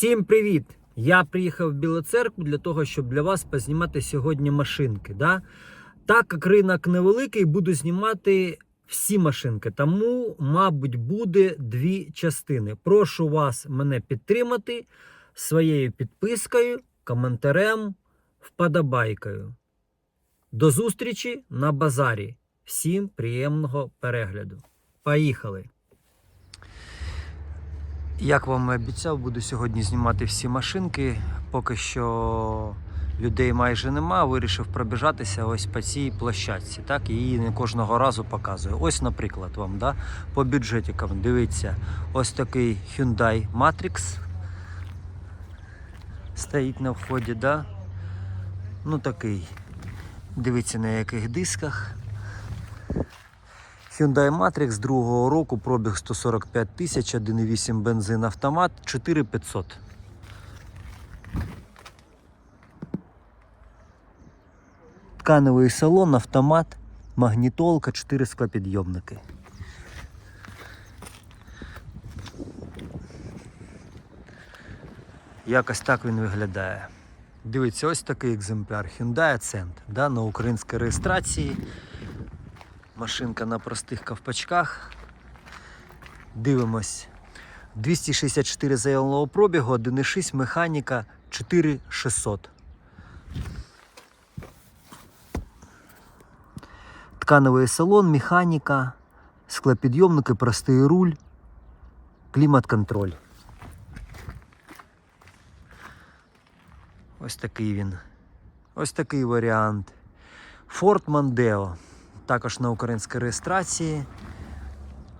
Всім привіт! Я приїхав в Білу церкву для того, щоб для вас познімати сьогодні машинки. Да? Так як ринок невеликий, буду знімати всі машинки. Тому, мабуть, буде дві частини. Прошу вас мене підтримати своєю підпискою, коментарем, вподобайкою. До зустрічі на базарі. Всім приємного перегляду. Поїхали! Як вам і обіцяв, буду сьогодні знімати всі машинки. Поки що людей майже нема. Вирішив пробіжатися ось по цій площадці. Так, її не кожного разу показую. Ось, наприклад, вам да, по бюджетикам. Дивіться, ось такий Hyundai Matrix стоїть на вході. Да? Ну такий. Дивіться на яких дисках. Hyundai Matrix другого року, пробіг 145 тисяч, 1,8 бензин автомат, 4500. Тканевий салон, автомат, магнітолка, 4 склопідйомники. Якось так він виглядає. Дивіться, ось такий екземпляр Hyundai Accent да, на українській реєстрації. Машинка на простих ковпачках. Дивимось. 264 заявленого пробігу, 1,6 механіка 4600. Ткановий салон, механіка, склопідйомники, простий руль, клімат-контроль. Ось такий він. Ось такий варіант. Ford Mondeo. Також на українській реєстрації.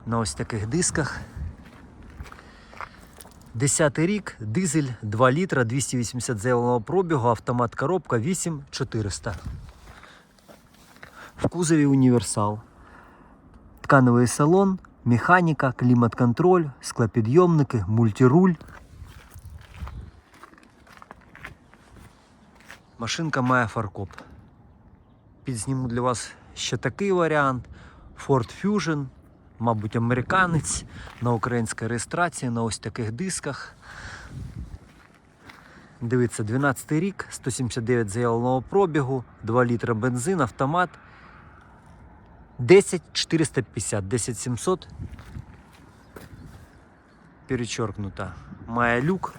На ось таких дисках. Десятий рік, дизель 2 літра, 280 заявленого пробігу, автомат коробка 8400. В кузові універсал. Ткановий салон, механіка, клімат-контроль, склопідйомники, мультируль. Машинка має фаркоп. Підзніму для вас ще такий варіант. Ford Fusion, мабуть, американець на українській реєстрації на ось таких дисках. Дивіться, 12 рік, 179 заявленого пробігу, 2 літра бензин, автомат. 10 450, 10 700. Перечеркнуто. Має люк.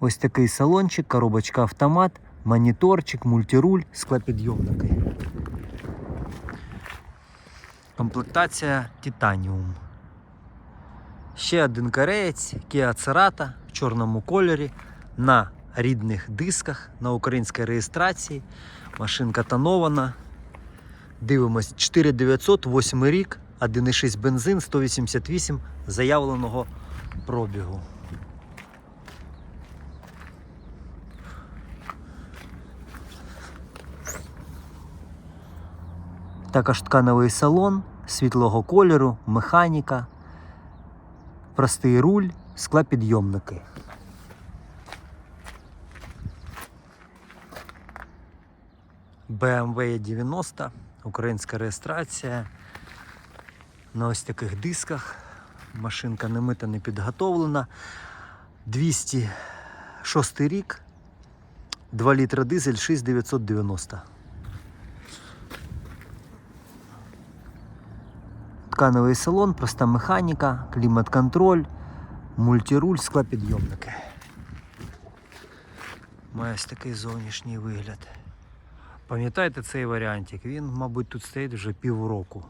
Ось такий салончик, коробочка автомат, моніторчик, мультируль, склопідйомники. Комплектація Титаніум. Ще один кореєць Kia Cerato в чорному кольорі на рідних дисках на українській реєстрації. Машинка тонована. Дивимось 4900, 8 рік, 1,6 бензин, 188 заявленого пробігу. Також ткановий салон світлого кольору, механіка, простий руль, склопідйомники. BMW 90, українська реєстрація. На ось таких дисках. Машинка не мита, не підготовлена. 206 рік, 2 літра дизель 6990. Ткановий салон, проста механіка, клімат-контроль, мультируль, склопідйомники. Має ось такий зовнішній вигляд. Пам'ятаєте цей варіантик? Він, мабуть, тут стоїть вже півроку.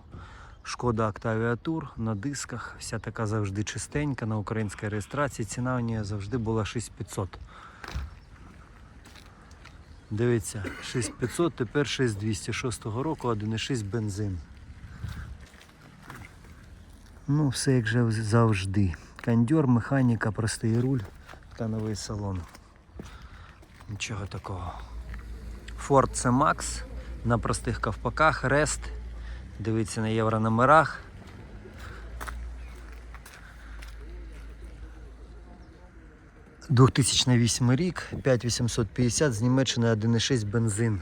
Шкода Octavia Tour на дисках, вся така завжди чистенька на українській реєстрації. Ціна у неї завжди була 6500. Дивіться, 6500, тепер 6206 року, 1,6 бензин. Ну, все як же завжди. Кондьор, механіка, простий руль та новий салон. Нічого такого. Ford C-Max на простих ковпаках, Рест. Дивіться на єврономерах. – 2008 рік, 5850 з Німеччини 1,6 бензин.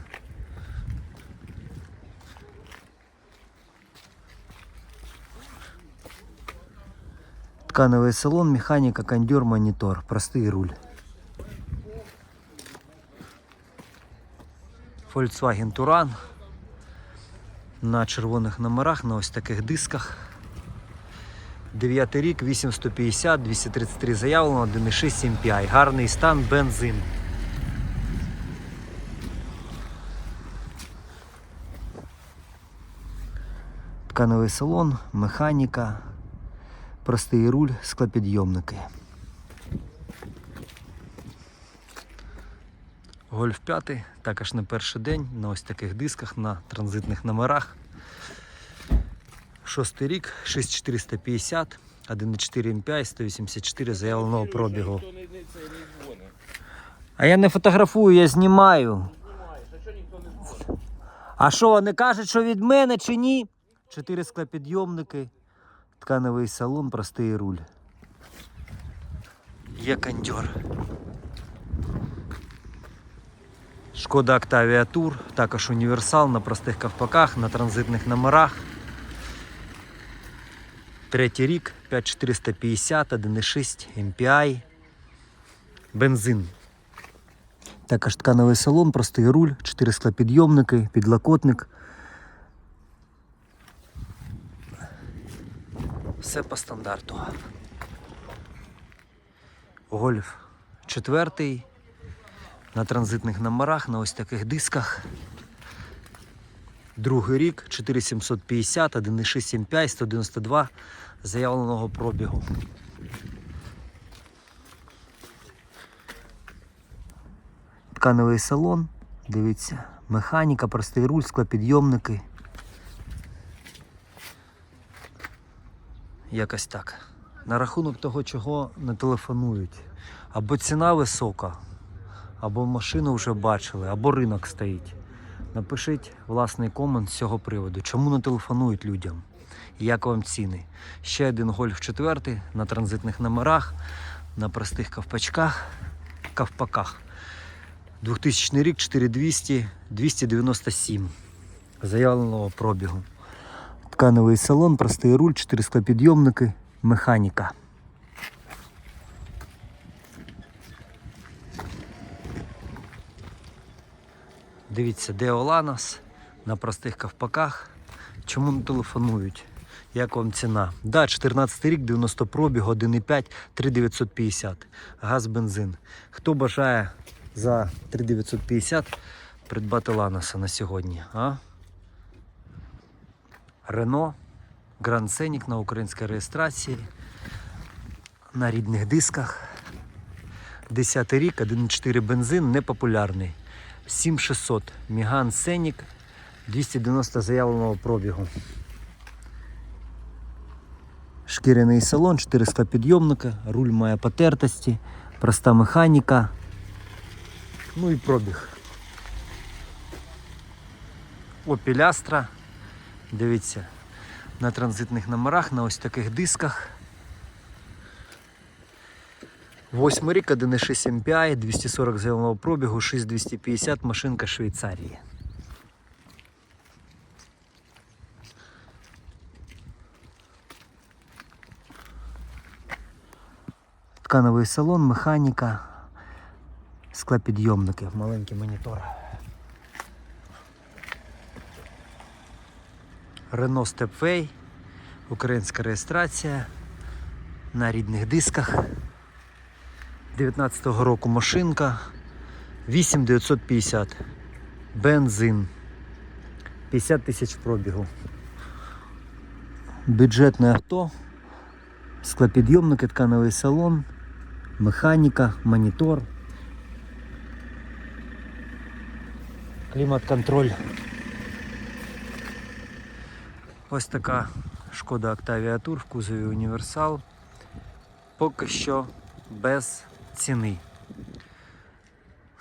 Ткановий салон, механіка, кондьор, монітор. Простий руль. Volkswagen Touran на червоних номерах, на ось таких дисках. 9 рік, 8150, 233 заявлено, 1,6 MPI. Гарний стан, бензин. Ткановий салон, механіка, простий руль, склопідйомники. Гольф 5, також на перший день, на ось таких дисках, на транзитних номерах. Шостий рік, 6450, 1,4 MPI, 184 заявленого пробігу. А я не фотографую, я знімаю. А що вони кажуть, що від мене чи ні? Чотири склопідйомники, тканевий салон, простий руль. Є кондьор. Шкода Octavia Tour, також універсал на простих ковпаках, на транзитних номерах. Третій рік, 5450, 1,6 MPI. Бензин. Також ткановий салон, простий руль, 4 склопідйомники, підлокотник. Все по стандарту. Гольф четвертий. На транзитних номерах, на ось таких дисках. Другий рік, 4750, 1,6 MPI, 192 заявленого пробігу. Ткановий салон, дивіться, механіка, простий руль, склопідйомники. Якось так. На рахунок того, чого не телефонують. Або ціна висока, або машину вже бачили, або ринок стоїть. Напишіть власний комент з цього приводу. Чому не телефонують людям? Як вам ціни? Ще один гольф четвертий на транзитних номерах, на простих ковпачках, ковпаках. 2000 рік 4200 297 заявленого пробігу. Ткановий салон, простий руль, 4 склопідйомники, механіка. Дивіться, де Оланос на простих ковпаках. Чому не телефонують? Як вам ціна? Да, 14 рік, 90 пробіг, 1,5, 3950. Газ, бензин. Хто бажає за 3950 придбати Ланоса на сьогодні? А? Рено, Гранд Сенік на українській реєстрації, на рідних дисках. 10 рік, 1,4 бензин, непопулярний. 7600. Міган Сенік, 290 заявленого пробігу. Шкіряний салон, 400 підйомника, руль має потертості, проста механіка. Ну і пробіг. Opel Astra. Дивіться, на транзитних номерах, на ось таких дисках. 8 рік, 1,6 MPI, 240 заявленого пробігу, 6250 машинка Швейцарії. Ткановий салон, механіка, склопідйомники, маленький монітор. Renault Stepway, українська реєстрація на рідних дисках. 19-го року машинка 8950. Бензин. 50 тисяч пробігу. Бюджетне авто. Склопідйомники, ткановий салон, механіка, монітор. Клімат-контроль. Ось така шкода Octavia Tour в кузові універсал. Поки що без ціни.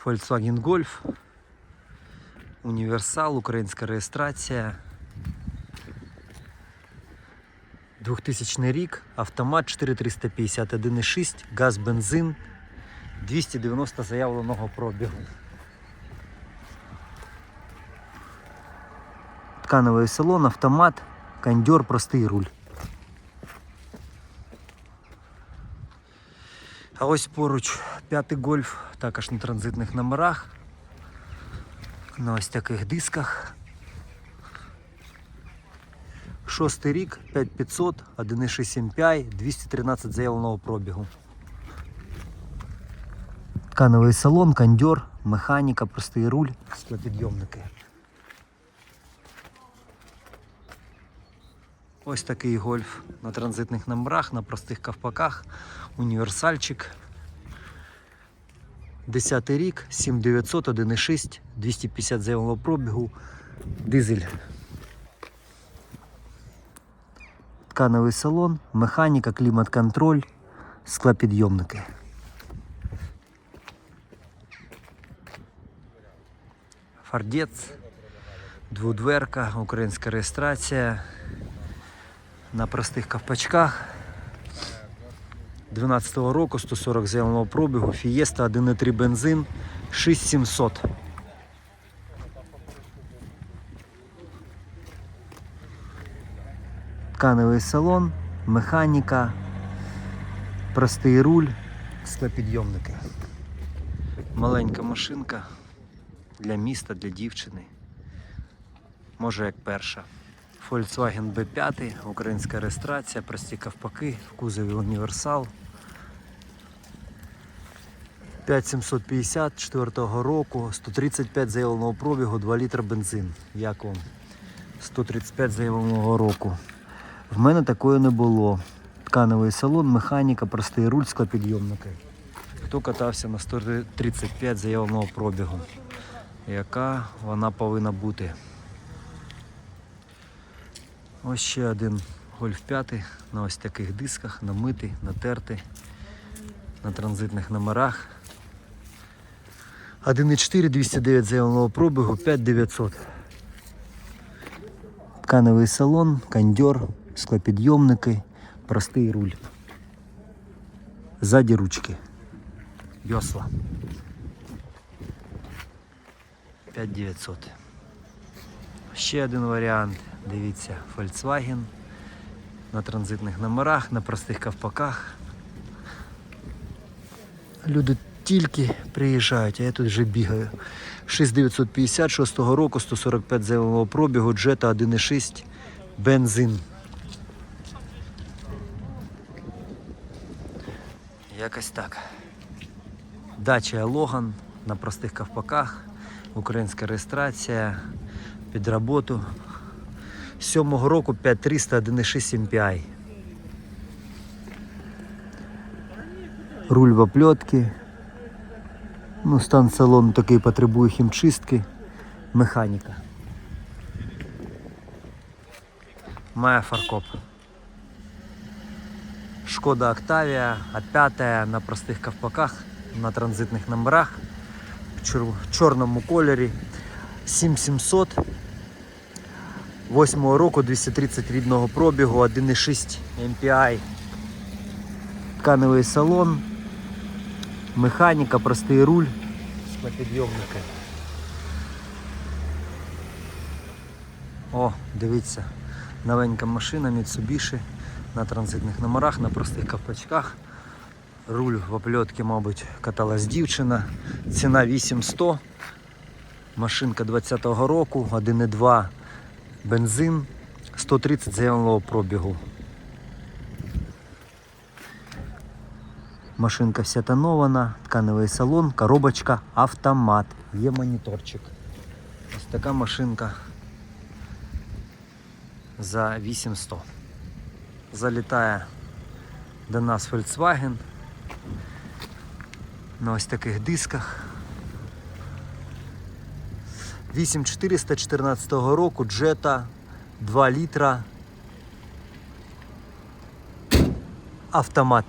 Volkswagen Golf. Універсал, українська реєстрація. 2000 рік, автомат 4350, 1,6, газ, бензин, 290 заявленого пробігу. Ткановий салон, автомат, кондьор, простий руль. А ось поруч п'ятий гольф, також на транзитних номерах. На ось таких дисках. Шостий рік, 5500, 1,6 MPI, 213 заявленого пробігу. Ткановий салон, кондьор, механіка, простий руль, склопідйомники. Ось такий гольф на транзитних номерах, на простих ковпаках, універсальчик. 10 рік, 7900, 1,6, 250 заявленого пробігу, дизель. Ткановий салон, механіка, клімат-контроль, склопідйомники. Фардець, двудверка, українська реєстрація на простих ковпачках. 12-го року 140 заявленого пробігу, Фієста 1,3 бензин, 6700. Тканевий салон, механіка, простий руль, склопідйомники. Маленька машинка для міста, для дівчини. Може як перша. Volkswagen B5, українська реєстрація, прості ковпаки, в кузові універсал. 5750 4 року, 135 заявленого пробігу, 2 літра бензин. Як вам? 135 заявленого року. В мене такої не було. Ткановий салон, механіка, простий руль, склопідйомники. Хто катався на 135 заявленого пробігу? Яка вона повинна бути? Ось ще один гольф 5 на ось таких дисках, намитий, натертий, на транзитних номерах. 1,4 209 заявленого пробігу, 5900. Ткановий салон, кондьор, склопідйомники, простий руль. Ззаді ручки. Весла. 5900. Ще один варіант. Дивіться, Volkswagen на транзитних номерах, на простих ковпаках. Люди тільки приїжджають, а я тут вже бігаю. 6956 року, 145 заявленого пробігу, Jetta 1.6, бензин. Якось так. Дача Логан на простих ковпаках, українська реєстрація під роботу. З 7 року 5300 1.6 MPI. Руль в опльотки. Ну, стан салону такий потребує хімчистки. Механіка. Має фаркоп. Шкода Октавія, А5 на простих ковпаках, на транзитних номерах, в чорному кольорі. 7700. 8 року 230 рідного пробігу, 1,6 MPI. Тканевий салон, механіка, простий руль, склопідйомники. О, дивіться, новенька машина Mitsubishi на транзитних номерах, на простих ковпачках. Руль в опльотки, мабуть, каталась дівчина. Ціна 8100. Машинка 20-го року, 1,2 бензин, 130 заявленого пробігу. Машинка вся тонована, тканевий салон, коробочка, автомат. Є моніторчик. Ось така машинка за 8100. Залітає до нас Volkswagen на ось таких дисках. 8414 року Jetta 2 літра. Автомат.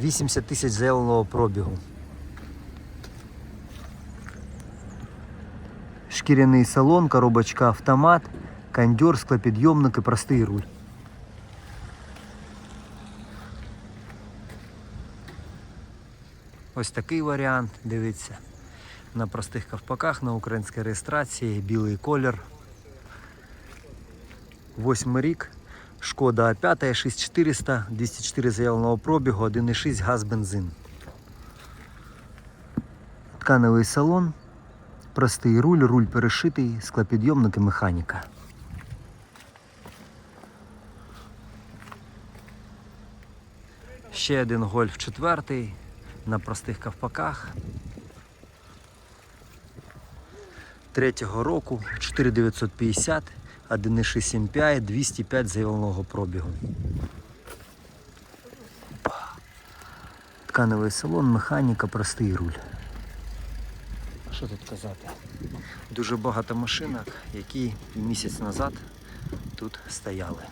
80 тисяч заявленого пробігу. Шкіряний салон, коробочка автомат, кондьор, склопідйомник і простий руль. Ось такий варіант, дивіться. На простих ковпаках, на українській реєстрації, білий колір. Восьмий рік. Шкода А5 6400, 204 заявленого пробігу, 1,6 газ бензин. Тканевий салон, простий руль, руль перешитий, склопідйомник і механіка. Ще один гольф четвертий на простих ковпаках. Третього року 4950, 1,6 MPI, 205 заявленого пробігу. Тканевий салон, механіка, простий руль. Що тут казати? Дуже багато машинок, які місяць назад тут стояли.